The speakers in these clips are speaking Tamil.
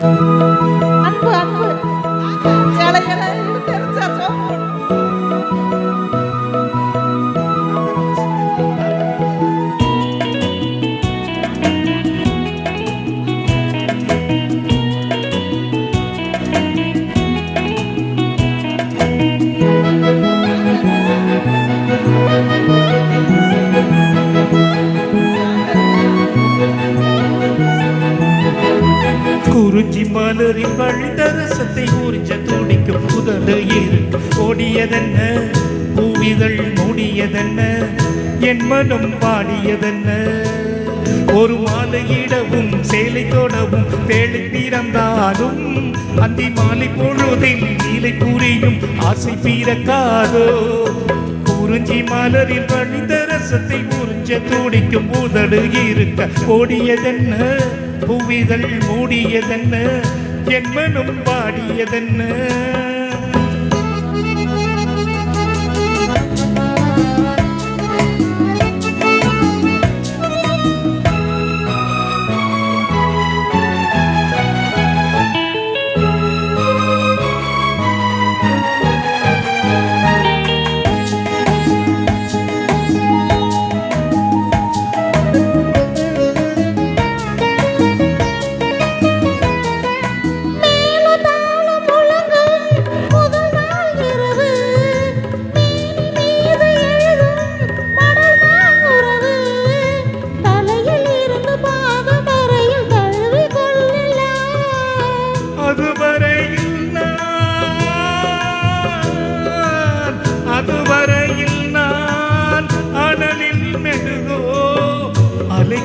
Música குறிஞ்சி மலரின் வழிதரசத்தை உறிஞ்ச துடிக்கும் புதலையில் ஓடியதென்ன? பூவிதழ் மூடியதென்ன? என் மனம் பாடியதென்ன? ஒரு மாலையிடவும் சேலை தொடவும் வேலை பிறந்தாலும் அந்தி மாலை பொழுதில் நீலை புரியும் ஆசை பிறக்காதோ? குறிஞ்சி மலரில் வழிந்த ரசத்தை உறிஞ்ச துடிக்கும் உதடு இருக்க ஓடியதென்ன புவிதல் மூடியதென்ன என் மனம் பாடியதென்ன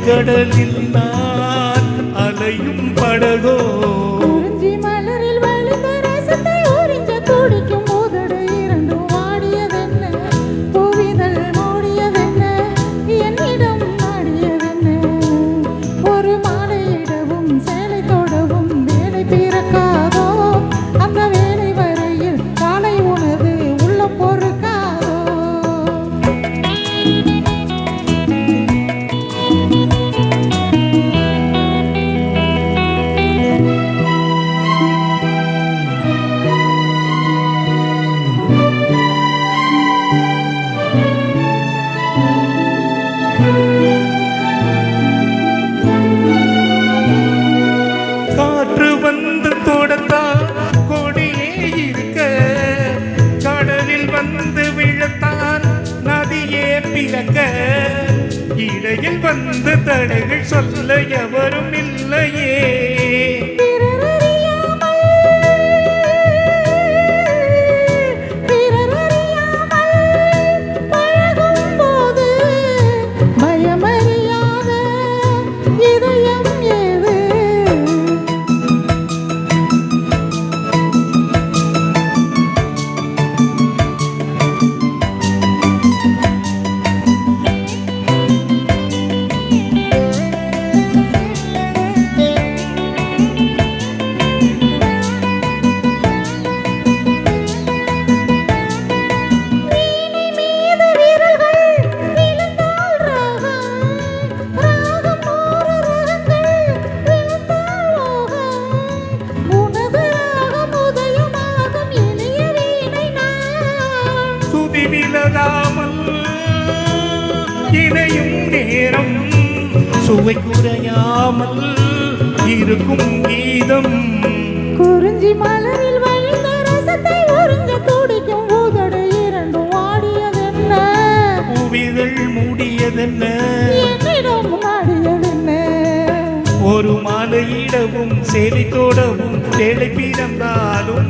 கடலில் நான் அலையும் படகோ இடையில் வந்து தடைகள் சொல்ல எவரும் இல்லையே. விலகாமல் இணையும் நேரம் சுவை குறையாமல் இருக்கும் கீதம். குறிஞ்சி மலரில் வழிந்த ரசத்தை உறிஞ்ச துடிக்கும் ஊதடு இரண்டும் வாடியதென்ன பூவிதழ் மூடியதென்ன? ஒரு மாலையிடவும் சேலை தோடவும் பிறந்தாலும்